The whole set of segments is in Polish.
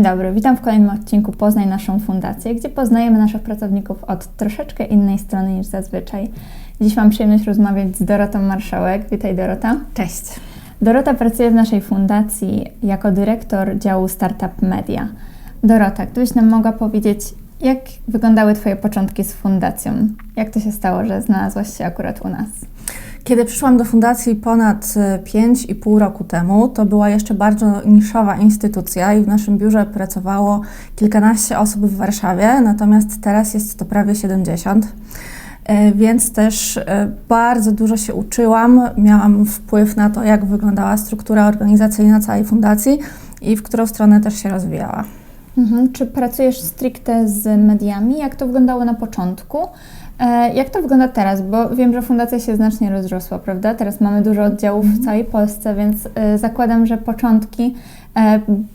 Dzień dobry, witam w kolejnym odcinku Poznaj naszą fundację, gdzie poznajemy naszych pracowników od troszeczkę innej strony niż zazwyczaj. Dziś mam przyjemność rozmawiać z Dorotą Marszałek. Witaj Dorota. Cześć. Dorota pracuje w naszej fundacji jako dyrektor działu Startup Media. Dorota, gdybyś nam mogła powiedzieć, jak wyglądały Twoje początki z fundacją? Jak to się stało, że znalazłaś się akurat u nas? Kiedy przyszłam do fundacji ponad 5,5 roku temu, to była jeszcze bardzo niszowa instytucja i w naszym biurze pracowało kilkanaście osób w Warszawie, natomiast teraz jest to prawie 70. E, więc też e, bardzo dużo się uczyłam, miałam wpływ na to, jak wyglądała struktura organizacyjna całej fundacji i w którą stronę też się rozwijała. Mhm. Czy pracujesz stricte z mediami? Jak to wyglądało na początku? E, jak to wygląda teraz? Bo wiem, że fundacja się znacznie rozrosła, prawda? Teraz mamy dużo oddziałów w Mhm. całej Polsce, więc e, zakładam, że początki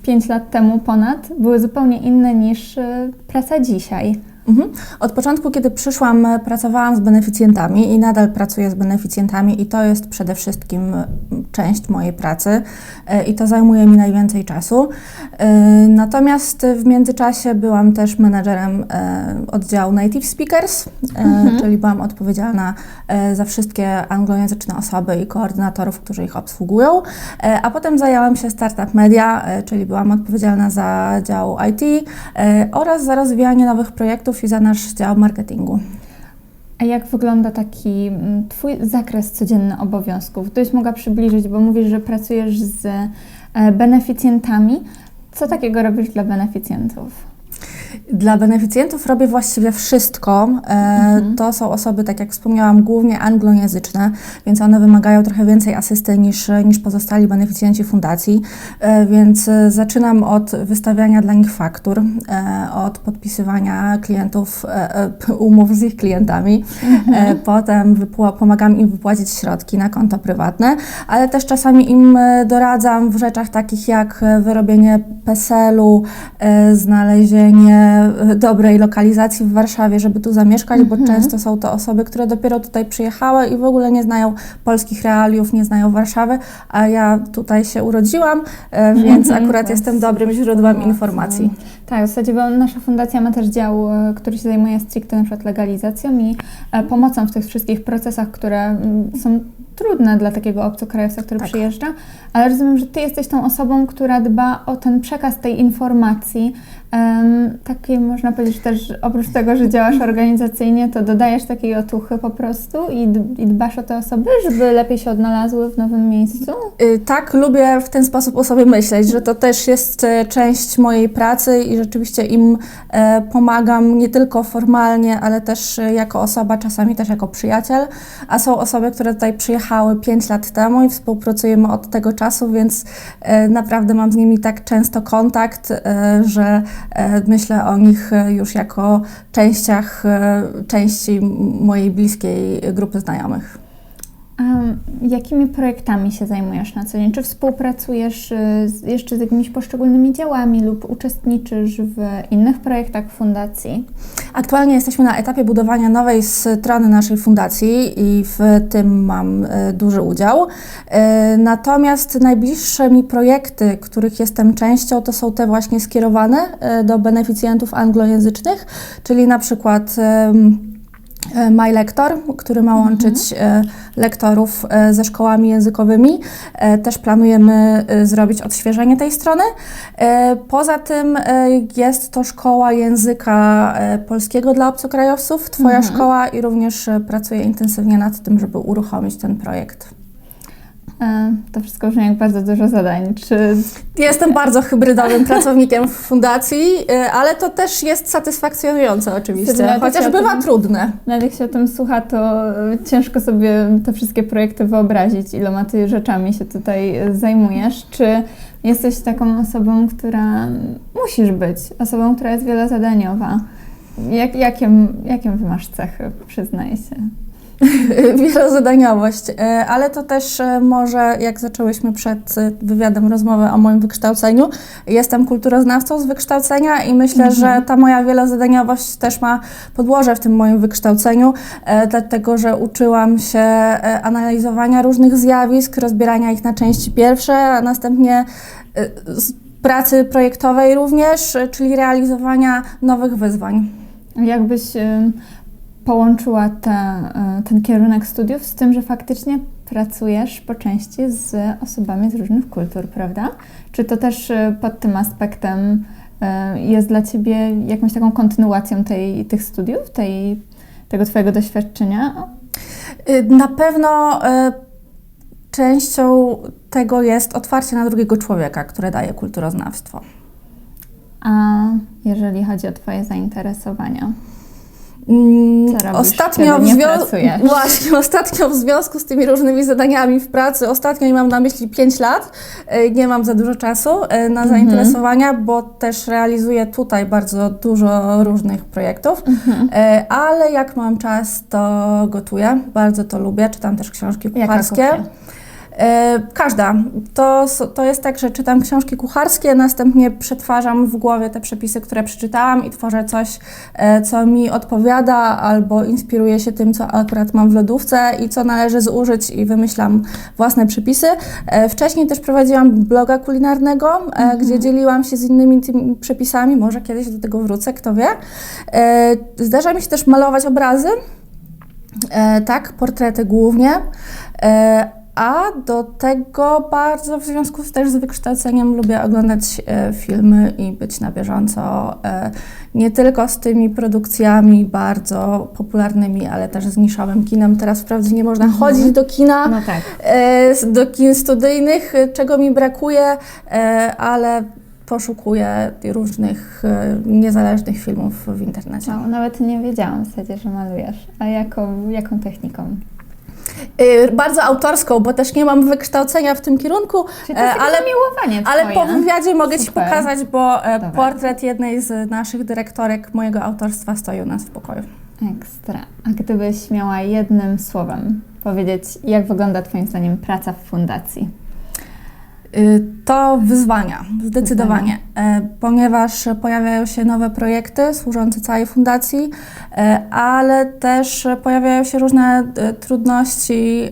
5 lat temu ponad były zupełnie inne niż e, praca dzisiaj. Mhm. Od początku, kiedy przyszłam, e, pracowałam z beneficjentami i nadal pracuję z beneficjentami, i to jest przede wszystkim m, część mojej pracy, e, i to zajmuje mi najwięcej czasu. E, Natomiast w międzyczasie byłam też menedżerem e, oddziału Native Speakers, e, Mhm. czyli byłam odpowiedzialna e, za wszystkie anglojęzyczne osoby i koordynatorów, którzy ich obsługują. E, A potem zajęłam się Startup Media, e, czyli byłam odpowiedzialna za dział IT e, oraz za rozwijanie nowych projektów i za nasz dział marketingu. A jak wygląda taki mm, Twój zakres codzienny obowiązków? Gdybyś mogła przybliżyć, bo mówisz, że pracujesz z e, beneficjentami. Co takiego robisz dla beneficjentów? Dla beneficjentów robię właściwie wszystko. E, Mhm. To są osoby, tak jak wspomniałam, głównie anglojęzyczne, więc one wymagają trochę więcej asysty niż, niż pozostali beneficjenci fundacji. E, Więc e, zaczynam od wystawiania dla nich faktur, od podpisywania klientów, umów z ich klientami. E, Potem pomagam im wypłacić środki na konto prywatne, ale też czasami im doradzam w rzeczach takich jak wyrobienie PESEL-u, znalezienie dobrej lokalizacji w Warszawie, żeby tu zamieszkać, bo Mhm. często są to osoby, które dopiero tutaj przyjechały i w ogóle nie znają polskich realiów, nie znają Warszawy, a ja tutaj się urodziłam, e, więc Mhm, akurat to jestem jest dobrym źródłem informacji. Tak, w zasadzie, bo nasza fundacja ma też dział, e, który się zajmuje stricte na przykład legalizacją i e, pomocą w tych wszystkich procesach, które są trudne dla takiego obcokrajowca, który Tak. przyjeżdża, ale rozumiem, że Ty jesteś tą osobą, która dba o ten przekaz tej informacji. Takie można powiedzieć też, oprócz tego, że działasz organizacyjnie, to dodajesz takiej otuchy po prostu i, i dbasz o te osoby, żeby lepiej się odnalazły w nowym miejscu? Y, Tak, lubię w ten sposób o sobie myśleć, że to też jest e, część mojej pracy i rzeczywiście im e, pomagam nie tylko formalnie, ale też e, jako osoba, czasami też jako przyjaciel. A są osoby, które tutaj przyjechały 5 lat temu i współpracujemy od tego czasu, więc naprawdę mam z nimi tak często kontakt, że myślę o nich e, już jako częściach, e, części mojej bliskiej grupy znajomych. Jakimi projektami się zajmujesz na co dzień? Czy współpracujesz y, z, jeszcze z jakimiś poszczególnymi działami lub uczestniczysz w innych projektach fundacji? Aktualnie jesteśmy na etapie budowania nowej strony naszej fundacji i w tym mam e, duży udział. E, Natomiast najbliższe mi projekty, których jestem częścią, to są te właśnie skierowane do beneficjentów anglojęzycznych, czyli na przykład MyLektor, który ma łączyć e, lektorów e, ze szkołami językowymi. E, Też planujemy e, zrobić odświeżenie tej strony. E, Poza tym e, jest to szkoła języka e, polskiego dla obcokrajowców, Twoja Mhm. szkoła i również e, pracuję intensywnie nad tym, żeby uruchomić ten projekt. E, To wszystko brzmi jak bardzo dużo zadań. Czy Jestem bardzo hybrydowym pracownikiem w fundacji, e, ale to też jest satysfakcjonujące oczywiście, chociaż bywa tym- trudne. nawet jak się o tym słucha, to y, ciężko sobie te wszystkie projekty wyobrazić, iloma ty rzeczami się tutaj zajmujesz. Czy jesteś taką osobą, która musisz być, osobą, która jest wielozadaniowa? Jak, jakie, masz cechy, przyznaję się? wielozadaniowość, e, ale to też e, może, jak zaczęłyśmy przed e, wywiadem rozmowę o moim wykształceniu, jestem kulturoznawcą z wykształcenia i myślę, Mhm. że ta moja wielozadaniowość też ma podłoże w tym moim wykształceniu, dlatego że uczyłam się analizowania różnych zjawisk, rozbierania ich na części pierwsze, a następnie z- pracy projektowej również, czyli realizowania nowych wyzwań. Jakbyś połączyła te, y, ten kierunek studiów z tym, że faktycznie pracujesz po części z osobami z różnych kultur, prawda? Czy to też y, pod tym aspektem y, jest dla Ciebie jakąś taką kontynuacją tej, tych studiów, tej, tego Twojego doświadczenia? Y, Na pewno częścią tego jest otwarcie na drugiego człowieka, które daje kulturoznawstwo. A jeżeli chodzi o Twoje zainteresowania? Mm, Co robisz, Ostatnio w, zwią-? Właśnie, ostatnio w związku z tymi różnymi zadaniami w pracy, ostatnio i mam na myśli 5 lat, y, nie mam za dużo czasu y, na Mhm. zainteresowania, bo też realizuję tutaj bardzo dużo różnych projektów, Mhm. Y, ale jak mam czas, to gotuję, bardzo to lubię, czytam też książki kucharskie. E, Każda. To, to jest tak, że czytam książki kucharskie, następnie przetwarzam w głowie te przepisy, które przeczytałam i tworzę coś, e, co mi odpowiada albo inspiruję się tym, co akurat mam w lodówce i co należy zużyć i wymyślam własne przepisy. E, Wcześniej też prowadziłam bloga kulinarnego, e, gdzie dzieliłam się z innymi tymi przepisami. Może kiedyś do tego wrócę, kto wie. Zdarza mi się też malować obrazy. Tak, portrety głównie. A do tego bardzo w związku z, też z wykształceniem lubię oglądać e, filmy i być na bieżąco e, nie tylko z tymi produkcjami bardzo popularnymi, ale też z niszowym kinem. Teraz wprawdzie nie można chodzić do kina, No tak. e, do kin studyjnych, e, czego mi brakuje, e, ale poszukuję różnych e, niezależnych filmów w internecie. No, nawet nie wiedziałam w zasadzie, że malujesz. A jaką, jaką techniką? Y, Bardzo autorską, bo też nie mam wykształcenia w tym kierunku, e, ale, ale, twoje. po wywiadzie mogę Ci Super. pokazać, bo e, Dobra. portret jednej z naszych dyrektorek mojego autorstwa stoi u nas w pokoju. Ekstra. A gdybyś miała jednym słowem powiedzieć, jak wygląda Twoim zdaniem praca w fundacji? Y, To wyzwania, zdecydowanie, e, ponieważ pojawiają się nowe projekty służące całej fundacji, e, ale też pojawiają się różne trudności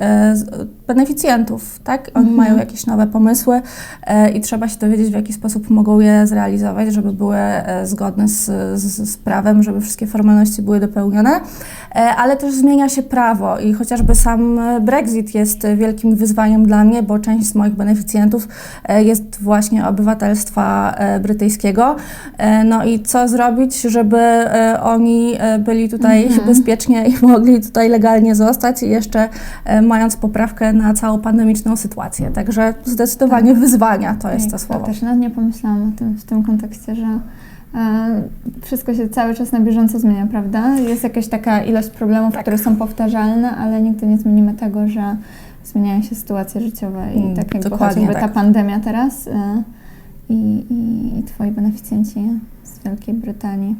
beneficjentów, tak? Oni Mhm. mają jakieś nowe pomysły e, i trzeba się dowiedzieć, w jaki sposób mogą je zrealizować, żeby były e, zgodne z, z, z prawem, żeby wszystkie formalności były dopełnione, E, ale też zmienia się prawo i chociażby sam Brexit jest wielkim wyzwaniem dla mnie, bo część z moich beneficjentów e, jest właśnie obywatelstwa e, brytyjskiego. E, No i co zrobić, żeby oni byli tutaj Mhm. bezpiecznie i mogli tutaj legalnie zostać i jeszcze mając poprawkę na całą pandemiczną sytuację. Także zdecydowanie wyzwania to jest to Tak, słowo. Też nawet nie pomyślałam o tym w tym kontekście, że e, wszystko się cały czas na bieżąco zmienia, prawda? Jest jakaś taka ilość problemów, Tak. które są powtarzalne, ale nigdy nie zmienimy tego, że zmieniają się sytuacje życiowe i Mm, tak jakby dokładnie chociażby tak. ta pandemia teraz e, i, i, i Twoi beneficjenci z Wielkiej Brytanii.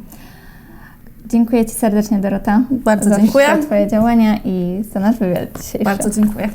Dziękuję Ci serdecznie, Dorota. Bardzo za dziękuję. wszystkie Twoje działania i za nasz wywiad dzisiejszy. Bardzo dziękuję.